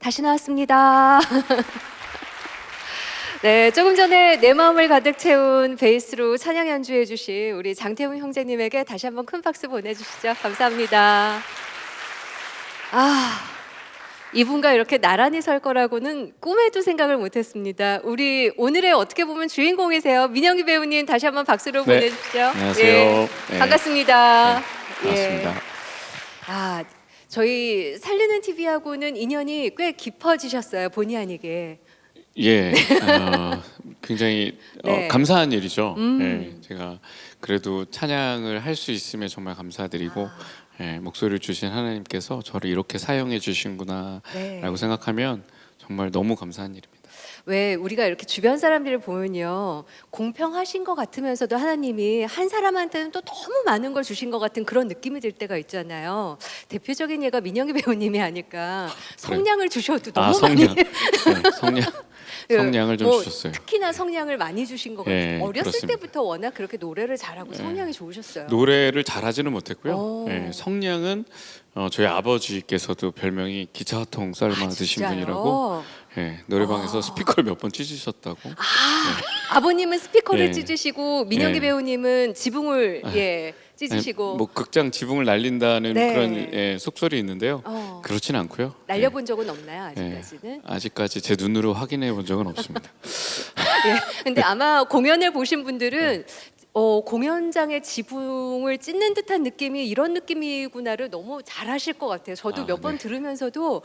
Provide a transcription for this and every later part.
다시 나왔습니다. 네, 조금 전에 내 마음을 가득 채운 베이스로 찬양 연주해 주신 우리 장태훈 형제님에게 다시 한번 큰 박수 보내주시죠. 감사합니다. 아, 이분과 이렇게 나란히 설 거라고는 꿈에도 생각을 못했습니다. 우리 오늘의 어떻게 보면 주인공이세요. 민영기 배우님 다시 한번 박수로 네, 보내주시죠. 안녕하세요. 예, 네. 반갑습니다. 네, 반갑습니다. 예. 아, 저희 살리는 TV하고는 인연이 꽤 깊어지셨어요. 본의 아니게. 예, 어, 굉장히 네. 어, 감사한 일이죠. 음. 예, 제가 그래도 찬양을 할 수 있음에 정말 감사드리고 아. 예, 목소리를 주신 하나님께서 저를 이렇게 사용해 주신구나라고 네. 생각하면 정말 너무 감사한 일입니다. 왜 우리가 이렇게 주변 사람들을 보면요 공평하신 것 같으면서도 하나님이 한 사람한테는 또 너무 많은 걸 주신 것 같은 그런 느낌이 들 때가 있잖아요. 대표적인 예가 민영희 배우님이 아니까 성량을 주셔도 너무 아 많이 성량, 네, 성량, 예, 성량을 좀 뭐 주셨어요. 특히나 성량을 많이 주신 것 같아요. 예, 어렸을 그렇습니다. 때부터 워낙 그렇게 노래를 잘하고 예. 성량이 좋으셨어요. 노래를 잘하지는 못했고요. 오. 예, 성량은 어, 저희 아버지께서도 별명이 기차통 삶아 아, 드신? 분이라고 예, 노래방에서 아. 스피커를 몇 번 찢으셨다고. 아, 아버님은 스피커를 예. 찢으시고 민영기 예. 배우님은 지붕을 예 찢으시고 예, 뭐 극장 지붕을 날린다는 네. 그런 예, 속설이 있는데요. 어, 그렇진 않고요. 날려본 적은 없나요 예, 아직까지는? 예, 아직까지 제 눈으로 확인해 본 적은 없습니다. 예. 근데 아마 공연을 보신 분들은 어, 공연장의 지붕을 찢는 듯한 느낌이 이런 느낌이구나를 너무 잘하실 것 같아요. 저도 아, 몇 번 네. 들으면서도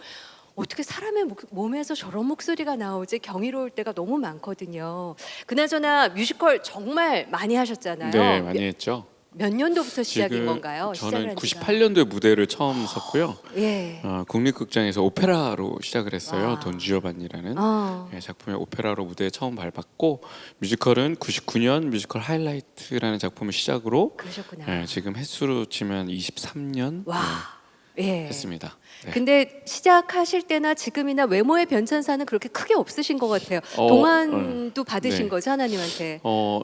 어떻게 사람의 목- 몸에서 저런 목소리가 나오지 경이로울 때가 너무 많거든요. 그나저나 뮤지컬 정말 많이 하셨잖아요. 네, 많이 했죠. 몇 년도부터 시작인 지금 건가요? 시작을 저는 한 지가? 98년도에 무대를 처음 섰고요. 예. 어, 국립극장에서 오페라로 시작을 했어요. 와. 돈 지오반니라는 어. 예, 작품의 오페라로 무대에 처음 밟았고 뮤지컬은 99년 뮤지컬 하이라이트라는 작품을 시작으로 그러셨구나. 예, 지금 횟수로 치면 23년 와. 예, 예. 했습니다. 네. 근데 시작하실 때나 지금이나 외모의 변천사는 그렇게 크게 없으신 것 같아요. 어, 동안도 받으신 네. 거죠 하나님한테. 어,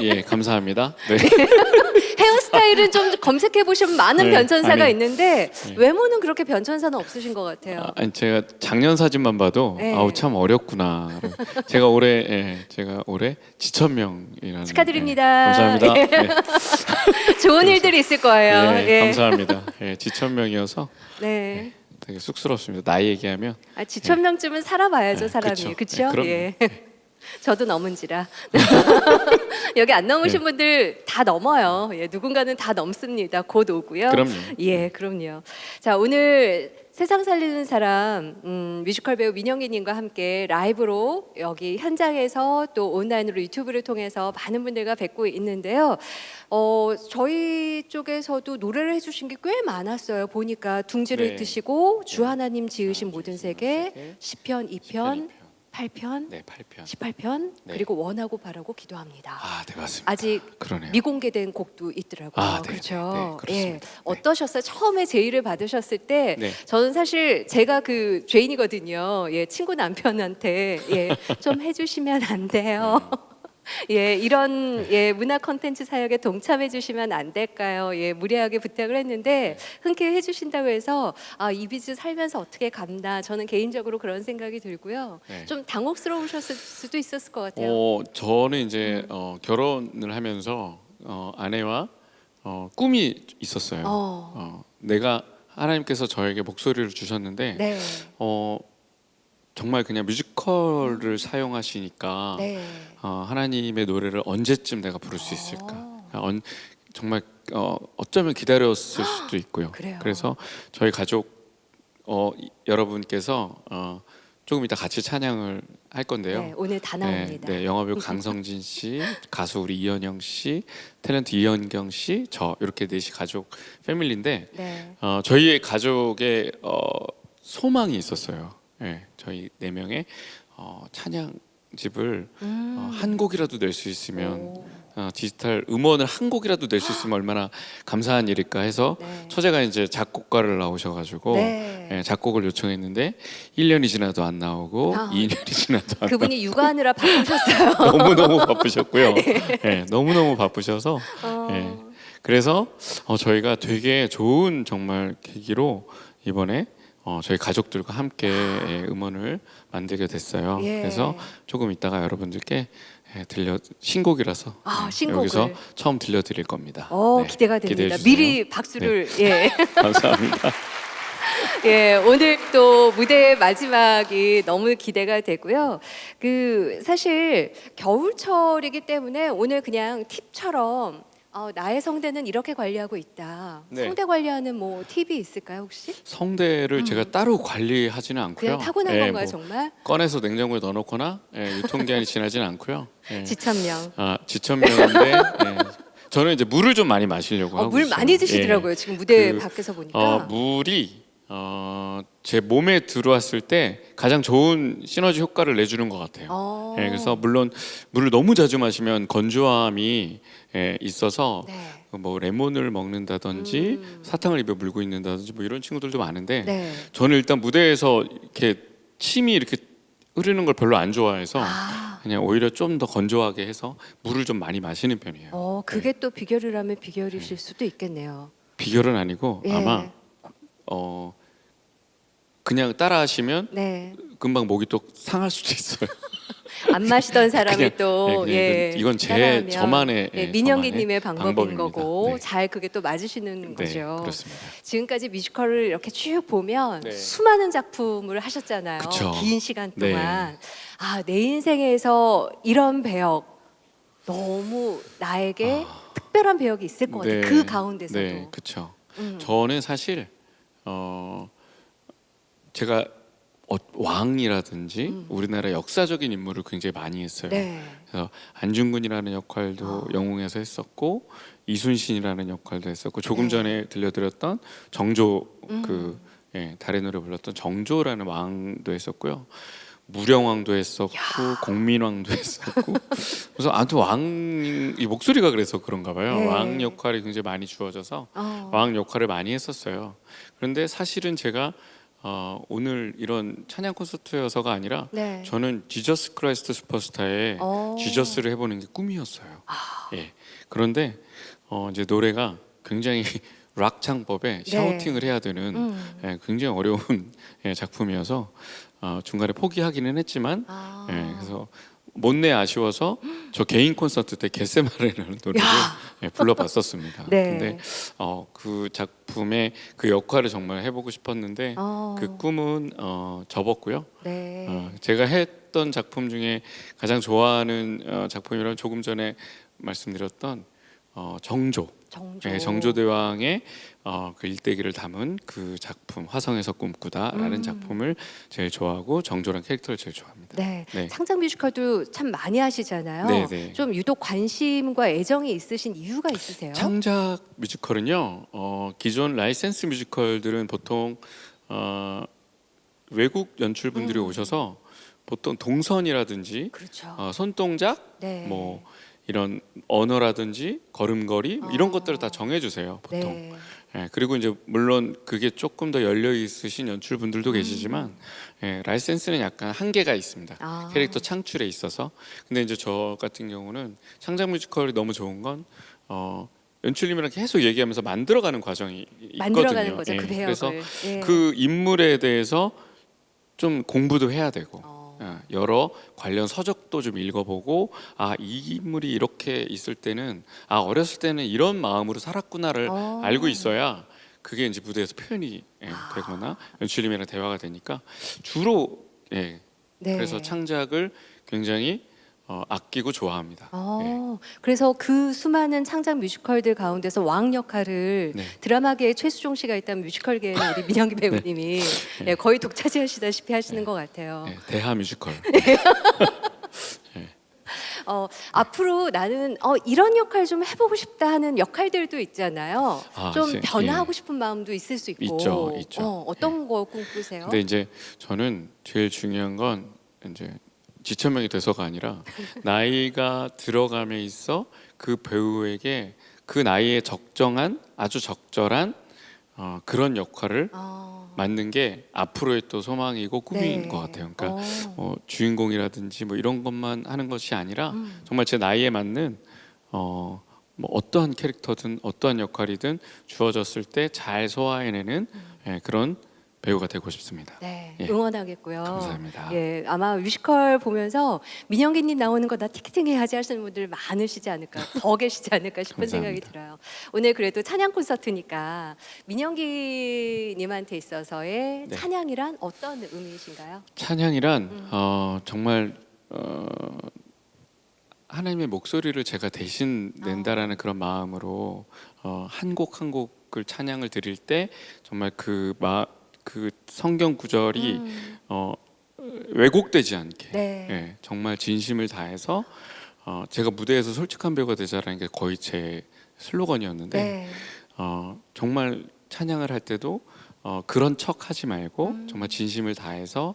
예, 감사합니다. 네. 헤어스타일은 좀 검색해 보시면 많은 네, 변천사가 아니, 있는데 네. 외모는 그렇게 변천사는 없으신 것 같아요. 아, 아니 제가 작년 사진만 봐도 네. 아우 참 어렵구나. 제가 올해 예, 제가 올해 지천명이라는 축하드립니다. 예, 감사합니다. 예. 예, 좋은 일들이 있을 거예요. 예, 예. 감사합니다. 예, 지천명이어서 네. 되게 쑥스럽습니다. 나이 얘기하면 아, 지천명쯤은 살아봐야죠 네, 사람이 그쵸. 그렇죠? 네. 예. 저도 넘은지라 여기 안 넘으신 네. 분들 다 넘어요. 예, 누군가는 다 넘습니다. 곧 오고요. 그럼요. 예, 그럼요. 자, 오늘 세상 살리는 사람 음, 뮤지컬 배우 민영기님과 함께 라이브로 여기 현장에서 또 온라인으로 유튜브를 통해서 많은 분들과 뵙고 있는데요. 어, 저희 쪽에서도 노래를 해주신 게 꽤 많았어요. 보니까 둥지를 네. 드시고 주 네. 하나님 지으신 아, 모든 세계 10편, 2편, 10편, 8편, 네, 8편. 18편 네. 그리고 원하고 바라고 기도합니다. 아, 네, 맞습니다. 아직 그러네요. 미공개된 곡도 있더라고요. 아, 네, 그렇죠. 네, 네, 그렇습니다. 예. 네. 어떠셨어요? 처음에 제의를 받으셨을 때 네. 저는 사실 제가 그 죄인이거든요. 예, 친구 남편한테 예, 좀 해주시면 안 돼요. 네. 예, 이런 예, 문화 콘텐츠 사역에 동참해 주시면 안 될까요? 예, 무리하게 부탁을 했는데 네. 흔쾌히 해 주신다고 해서 아, 이 비즈 살면서 어떻게 간다. 저는 개인적으로 그런 생각이 들고요. 네. 좀 당혹스러우셨을 수도 있었을 것 같아요. 어, 저는 음. 이제 어, 결혼을 하면서 어, 아내와 어, 꿈이 있었어요. 어. 어, 내가 하나님께서 저에게 목소리를 주셨는데 네. 어, 정말 그냥 뮤지컬을 사용하시니까 네. 어, 하나님의 노래를 언제쯤 내가 부를 수 있을까? 어. 언, 정말 어, 어쩌면 기다렸을 수도 있고요. 그래요. 래서 저희 가족 어, 이- 여러분께서 어, 조금 이따 같이 찬양을 할 건데요. 네, 오늘 다 나옵니다. 네, 네, 영화배우 강성진 씨, 가수 우리 이현영 씨, 탤런트 이현경 씨, 저 이렇게 넷이 가족 패밀리인데 네. 어, 저희의 가족의 어, 소망이 있었어요. 예, 저희 네 명의 어, 찬양집을 음. 어, 한 곡이라도 낼 수 있으면 오. 어, 디지털 음원을 한 곡이라도 낼 수 있으면 얼마나 감사한 일일까 해서 네. 처제가 이제 작곡가를 나오셔가지고 네. 예, 작곡을 요청했는데 1년이 지나도 안 나오고 아. 2년이 지나도 안 그분이 육아하느라 바쁘셨어요. 너무 너무 바쁘셨고요. 예, 너무 너무 바쁘셔서 어. 예. 그래서 어, 저희가 되게 좋은 정말 계기로 이번에 어, 저희 가족들과 함께 예, 음원을 만들게 됐어요. 예. 그래서 조금 이따가 여러분들께 예, 들려 신곡이라서 아, 예, 신곡을. 여기서 처음 들려드릴 겁니다. 어, 네, 기대가 기대해 됩니다. 주세요. 네. 미리 박수를 예. 감사합니다. 예, 오늘 또 무대의 마지막이 너무 기대가 되고요. 그 사실 겨울철이기 때문에 오늘 그냥 팁처럼 어, 나의 성대는 이렇게 관리하고 있다. 네. 성대 관리하는 뭐 팁이 있을까요 혹시? 성대를 제가 따로 관리하지는 않고요. 음. 그냥 타고난 예, 건가요 뭐 정말? 꺼내서 냉장고에 넣어놓거나 예, 유통기한이 지나지는 않고요. 예. 지천명. 아 지천명인데 예. 저는 이제 물을 좀 많이 마시려고 어, 하고 물 있어요. 많이 드시더라고요. 예. 지금 무대 그, 밖에서 보니까. 어, 물이 어, 제 몸에 들어왔을 때 가장 좋은 시너지 효과를 내주는 것 같아요. 어. 예, 그래서 물론 물을 너무 자주 마시면 건조함이 예, 있어서 네. 뭐 레몬을 먹는다든지 음. 사탕을 입에 물고 있는다든지 뭐 이런 친구들도 많은데 네. 저는 일단 무대에서 이렇게 침이 이렇게 흐르는 걸 별로 안 좋아해서 아, 그냥 오히려 좀 더 건조하게 해서 물을 좀 많이 마시는 편이에요. 어, 그게 또 비결이라면 비결이실 수도 있겠네요. 비결은 아니고 예. 아마 어 그냥 따라 하시면 네. 금방 목이 또 상할 수도 있어요. 안 마시던 사람이 그냥, 또 예, 그냥 예, 이건- 제 따라하면, 저만의, 예, 예, 민영기님의 저만의 방법인 방법입니다. 거고 네. 잘 그게 또 맞으시는 네, 거죠. 그렇습니다. 지금까지 뮤지컬을 이렇게 쭉 보면 네. 수많은 작품을 하셨잖아요. 그쵸. 긴 시간 네. 동안 아 내 인생에서 이런 배역 너무 나에게 특별한 배역이 있을 것 같아 요. 그 가운데서도. 네, 그렇죠. 음. 저는 사실 어 제가 어, 왕이라든지 음. 우리나라 역사적인 인물을 굉장히 많이 했어요. 네. 그래서 안중근이라는 역할도 아. 영웅에서 했었고 이순신이라는 역할도 했었고 조금 네. 전에 들려드렸던 정조 음. 그 예, 달의 노래 불렀던 정조라는 왕도 했었고요. 무령왕도 했었고 공민왕도 했었고 그래서 아무튼 왕이 목소리가 그래서 그런가 봐요. 네. 왕 역할이 굉장히 많이 주어져서 어. 왕 역할을 많이 했었어요. 그런데 사실은 제가 어, 오늘 이런 찬양 콘서트여서가 아니라 네. 저는 지저스 크라이스트 슈퍼스타의 어. 지저스를 해보는 게 꿈이었어요. 예. 그런데 어, 이제 노래가 굉장히 락 창법에 네. 샤우팅을 해야 되는 음. 예, 굉장히 어려운 예, 작품이어서 어, 중간에 포기하기는 했지만 아. 예, 그래서 못내 아쉬워서 저 개인 콘서트 때 겟세마레라는 노래를 야. 예, 불러봤었습니다. 네. 근데 어, 그 작품의 그 역할을 정말 해보고 싶었는데 어. 그 꿈은 어, 접었고요. 네. 어, 제가 했던 작품 중에 가장 좋아하는 어, 작품이란 조금 전에 말씀드렸던 어, 정조, 정조. 네, 정조대왕의 어, 그 일대기를 담은 그 작품 화성에서 꿈꾸다라는 음. 작품을 제일 좋아하고 정조란 캐릭터를 제일 좋아합니다. 네. 네. 창작 뮤지컬도 참 많이 하시잖아요. 네, 네. 좀 유독 관심과 애정이 있으신 이유가 있으세요? 창작 뮤지컬은요. 어, 기존 라이센스 뮤지컬들은 보통 어, 외국 연출분들이 음. 오셔서 보통 동선이라든지 그렇죠. 어, 손동작 네. 뭐 이런 언어라든지 걸음걸이 뭐 이런 어. 것들을 다 정해주세요 보통. 네. 예, 그리고 이제 물론 그게 조금 더 열려 있으신 연출 분들도 계시지만 예, 라이센스는 약간 한계가 있습니다. 음. 아. 캐릭터 창출에 있어서. 근데 이제 저 같은 경우는 창작 뮤지컬이 너무 좋은 건 어, 연출님이랑 계속 얘기하면서 만들어가는 과정이 만들어가는 있거든요. 거죠 예, 그 배역을. 그래서 예. 그 인물에 대해서 좀 공부도 해야 되고 어. 어, 여러 관련 서적도 좀 읽어보고 아 이 인물이 이렇게 있을 때는 아 어렸을 때는 이런 마음으로 살았구나를 어. 알고 있어야 그게 이제 무대에서 표현이 예, 아. 되거나 연출님이랑 대화가 되니까 주로 예, 네. 그래서 창작을 굉장히 어, 아끼고 좋아합니다. 어, 그래서 그 수많은 창작 뮤지컬들 가운데서 왕 역할을 네. 드라마계에 최수종 씨가 있다면 뮤지컬계에는 우리 민영기 배우님이 네. 예, 거의 독차지하시다시피 하시는 것 같아요. 예, 대하 뮤지컬. 어, 앞으로 나는 어, 이런 역할 좀 해보고 싶다 하는 역할들도 있잖아요. 아, 좀 이제, 변화하고 싶은 마음도 있을 수 있고. 있죠, 있죠. 어, 어떤 거 꿈꾸세요? 근데 이제 저는 제일 중요한 건 이제 지천명이 돼서가 아니라 나이가 들어감에 있어 그 배우에게 그 나이에 적정한 아주 적절한 어, 그런 역할을 어, 맡는 게 앞으로의 또 소망이고 꿈인 네. 것 같아요. 그러니까 어. 어, 주인공이라든지 뭐 이런 것만 하는 것이 아니라 음. 정말 제 나이에 맞는 어, 뭐 어떠한 캐릭터든 어떠한 역할이든 주어졌을 때 잘 소화해내는 음. 예, 그런 배우가 되고 싶습니다. 네, 예. 응원하겠고요. 감사합니다. 예, 아마 뮤지컬 보면서 민영기님 나오는 거 나 티켓팅 해 야지 하시는 분들 많으시지 않을까, 더 계시지 않을까 싶은 생각이 감사합니다. 들어요. 오늘 그래도 찬양 콘서트니까 민영기님한테 있어서의 네. 찬양이란 어떤 의미이신가요? 찬양이란 음. 어, 정말 어, 하나님의 목소리를 제가 대신 아. 낸다라는 그런 마음으로 어, 한곡 한 곡을 찬양을 드릴 때 정말 그, 마, 그 성경 구절이 음, 어, 왜곡되지 않게 네. 예, 정말 진심을 다해서 어, 제가 무대에서 솔직한 배우가 되자라는 게 거의 제 슬로건이었는데 네. 어, 정말 찬양을 할 때도 어, 그런 척 하지 말고 음. 정말 진심을 다해서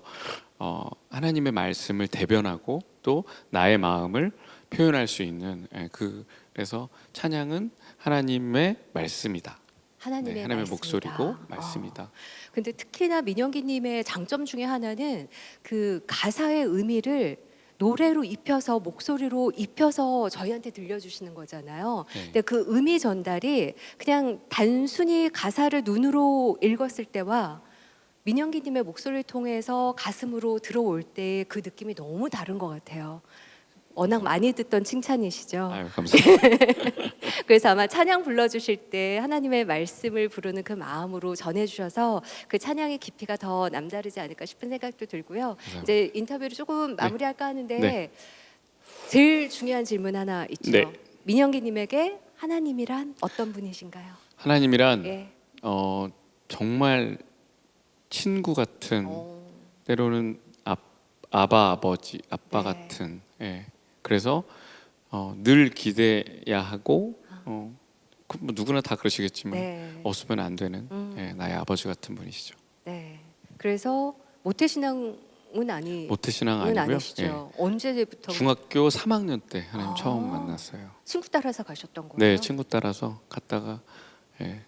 어, 하나님의 말씀을 대변하고 또 나의 마음을 표현할 수 있는 예, 그 그래서 찬양은 하나님의 말씀이다. 하나님의, 네, 하나님의 말씀이다. 목소리고 어. 말씀이다. 근데 특히나 민영기님의 장점 중에 하나는 그 가사의 의미를 노래로 입혀서 목소리로 입혀서 저희한테 들려주시는 거잖아요. 네. 근데 그 의미 전달이 그냥 단순히 가사를 눈으로 읽었을 때와 민영기님의 목소리를 통해서 가슴으로 들어올 때 그 느낌이 너무 다른 것 같아요. 워낙 많이 듣던 칭찬이시죠. 아유 감사합니다. 그래서 아마 찬양 불러주실 때 하나님의 말씀을 부르는 그 마음으로 전해주셔서 그 찬양의 깊이가 더 남다르지 않을까 싶은 생각도 들고요. 감사합니다. 이제 인터뷰를 조금 마무리할까 하는데 네. 제일 중요한 질문 하나 있죠. 네. 민영기님에게 하나님이란 어떤 분이신가요? 하나님이란 예. 어, 정말 친구 같은 어, 때로는 아, 아바 아버지 아빠 네. 같은 예. 그래서 어, 늘 기대야 하고 어, 그 뭐 누구나 다 그러시겠지만 네. 없으면 안 되는 음. 예, 나의 아버지 같은 분이시죠. 네. 그래서 모태신앙은 아니. 모태신앙 은 아니고요. 아니시죠. 언제부터 예. 중학교 3학년 때 하나님 아. 처음 만났어요. 친구 따라서 가셨던 거예요? 네, 친구 따라서 갔다가 예,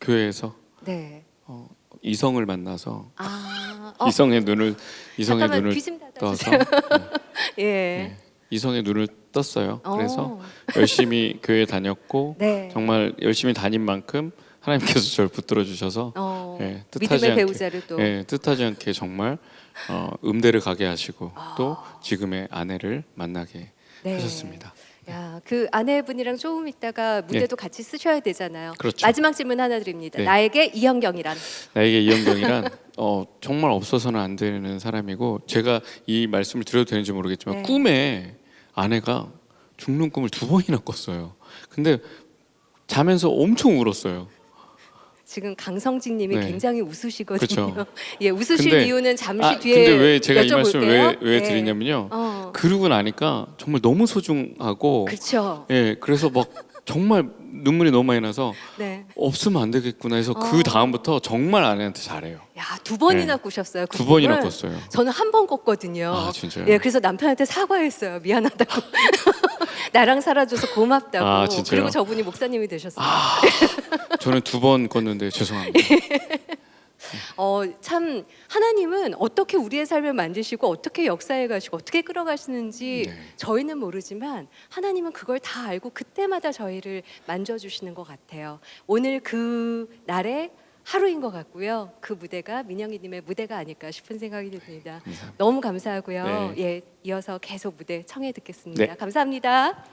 교회에서 네. 어, 이성을 만나서 아, 어, 이성의 눈을 이성의 잠깐만 눈을 귀좀 떠서 닫아주세요. 예. 예, 이성의 눈을 떴어요. 그래서 어, 열심히 교회 다녔고 네. 정말 열심히 다닌 만큼 하나님께서 저를 붙들어 주셔서 어, 예, 뜻하지 믿음의 않게 배우자를 또 예, 뜻하지 않게 정말 어, 음대를 가게 하시고 아. 또 지금의 아내를 만나게 네. 하셨습니다. 야, 그 아내분이랑 조금 있다가 무대도 같이 쓰셔야 되잖아요. 네. 그렇죠. 마지막 질문 하나 드립니다. 네. 나에게 이현경이란 나에게 이영경이란 어, 정말 없어서는 안 되는 사람이고 제가 이 말씀을 드려도 되는지 모르겠지만 네. 꿈에 아내가 죽는 꿈을 두 번이나 꿨어요. 근데 자면서 엄청 울었어요. 지금 강성진님이 네. 굉장히 웃으시거든요. 그렇죠. 예, 웃으실 근데- 이유는 잠시 아, 뒤에 근데 왜 제가 이 말씀을 왜. 왜 네. 드리냐면요. 어, 그러고 나니까 정말 너무 소중하고 그렇죠. 예 그래서 막 정말 눈물이 너무 많이 나서 네. 없으면 안 되겠구나 해서 어. 그 다음부터 정말 아내한테 잘해요. 야, 두 번이나 네. 꾸셨어요. 그 두 번이나. 꿨어요. 저는 한 번 꿨거든요. 아 진짜요? 예, 그래서 남편한테 사과했어요. 미안하다고. 나랑 살아줘서 고맙다고. 아, 진짜요? 그리고 저분이 목사님이 되셨어요. 아 저는 두 번 꿨는데 죄송합니다. 어, 참 하나님은 어떻게 우리의 삶을 만드시고 어떻게 역사해 가시고 어떻게 끌어가시는지 네. 저희는 모르지만 하나님은 그걸 다 알고 그때마다 저희를 만져 주시는 것 같아요. 오늘 그 날의 하루인 것 같고요. 그 무대가 민영이 님의 무대가 아닐까 싶은 생각이 듭니다. 감사합니다. 너무 감사하고요. 네. 예, 이어서 계속 무대 청해 듣겠습니다. 네. 감사합니다.